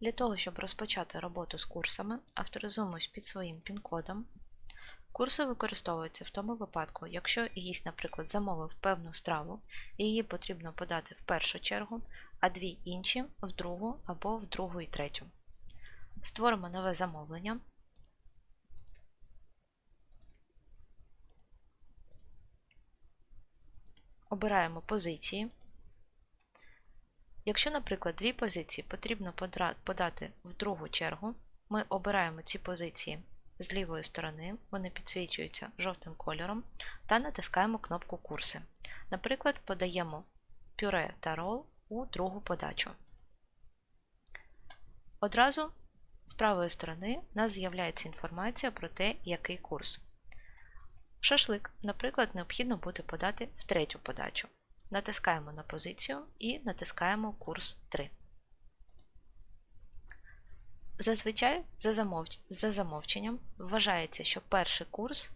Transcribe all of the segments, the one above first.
Для того, щоб розпочати роботу з курсами, авторизуємось під своїм пін-кодом. Курси використовуються в тому випадку, якщо гість, наприклад, замовив певну страву, її потрібно подати в першу чергу, а дві інші в другу або в другу і третю. Створимо нове замовлення. Обираємо позиції. Якщо, наприклад, дві позиції потрібно подати в другу чергу, ми обираємо ці позиції з лівої сторони, вони підсвічуються жовтим кольором, та натискаємо кнопку Курси. Наприклад, подаємо пюре та рол у другу подачу. Одразу з правої сторони у нас з'являється інформація про те, який курс. Шашлик, наприклад, необхідно буде подати в третю подачу. Натискаємо на позицію і натискаємо курс 3. Зазвичай за, замовч... за замовченням вважається, що перший курс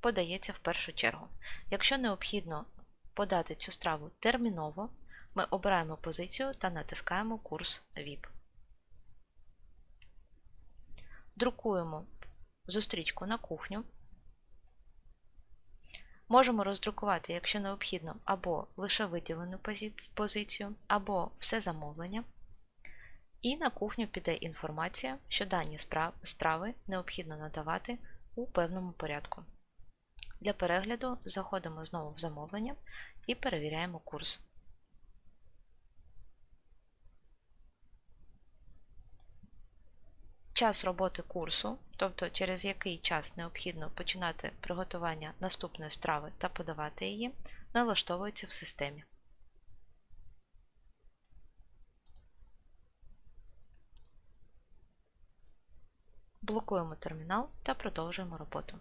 подається в першу чергу. Якщо необхідно подати цю страву терміново, ми обираємо позицію та натискаємо курс VIP. Друкуємо зустрічку на кухню. Можемо роздрукувати, якщо необхідно, або лише виділену позицію, або все замовлення. І на кухню піде інформація, що дані страви необхідно надавати у певному порядку. Для перегляду заходимо знову в замовлення і перевіряємо курс. Час роботи курсу, тобто через який час необхідно починати приготування наступної страви та подавати її, налаштовується в системі. Блокуємо термінал та продовжуємо роботу.